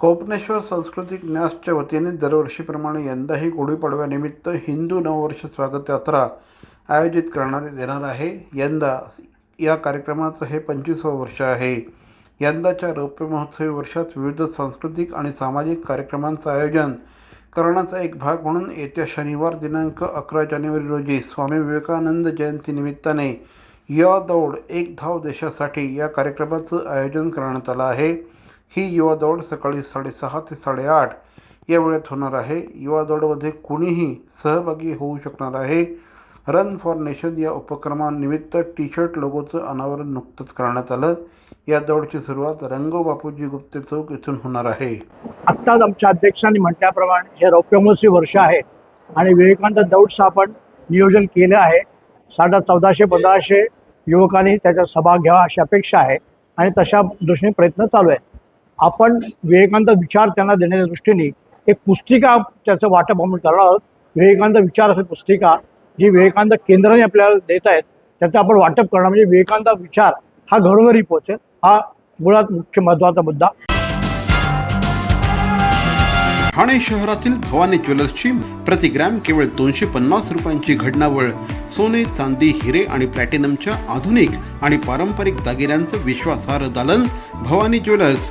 कोपनेश्वर सांस्कृतिक न्यासच्या वतीने दरवर्षीप्रमाणे यंदाही गुढीपाडव्यानिमित्त हिंदू नववर्ष स्वागत यात्रा आयोजित करण्यात येणार आहे. यंदा या कार्यक्रमाचं हे पंचवीसवं वर्ष आहे. यंदाच्या रौप्य महोत्सवी वर्षात विविध सांस्कृतिक आणि सामाजिक कार्यक्रमांचं आयोजन करण्याचा एक भाग म्हणून येत्या शनिवार दिनांक अकरा जानेवारी रोजी स्वामी विवेकानंद जयंतीनिमित्ताने य दौड एक धाव देशासाठी या कार्यक्रमाचं आयोजन करण्यात आलं आहे. ही युवा दौड सकाळी साडेसहा ते साडेआठ या वेळेत होणार आहे. युवा दौडमध्ये कुणीही सहभागी होऊ शकणार आहे. रन फॉर नेशन या उपक्रमानिमित्त टी शर्ट लोगोचं अनावरण नुकतंच करण्यात आलं. या दौडची सुरुवात रंगो बापूजी गुप्ते चौक इथून होणार आहे. आत्ताच आमच्या अध्यक्षांनी म्हटल्याप्रमाणे हे रौप्यमहोत्सवी वर्ष आहे आणि विवेकानंद दौडचं आपण नियोजन केलं आहे. साडा चौदाशे पंधराशे युवकांनी त्याच्यात सहभाग घ्यावा अशी अपेक्षा आहे आणि तशा दृष्टीने प्रयत्न चालू आहे आपण विवेकानंद विचार त्यांना देण्याच्या दृष्टीने एक पुस्तिका त्याचं वाटप आपण करणार आहोत. विवेकानंद विचार असेल पुस्तिका जी विवेकानंद केंद्राने आपल्याला देत आहेत त्याचं आपण वाटप करणार. म्हणजे विवेकानंद विचार हा घरोघरी पोहोचेल. हा मुळात मुख्य महत्त्वाचा मुद्दा. ठाणे शहरातील भवानी ज्वेलर्सची प्रति ग्रॅम केवळ दोनशे पन्नास रुपयांची घडणावळ सोने चांदी हिरे आणि प्लॅटिनमच्या आधुनिक आणि पारंपरिक दागिन्यांचं विश्वासार्ह दालन Bhavani jewellers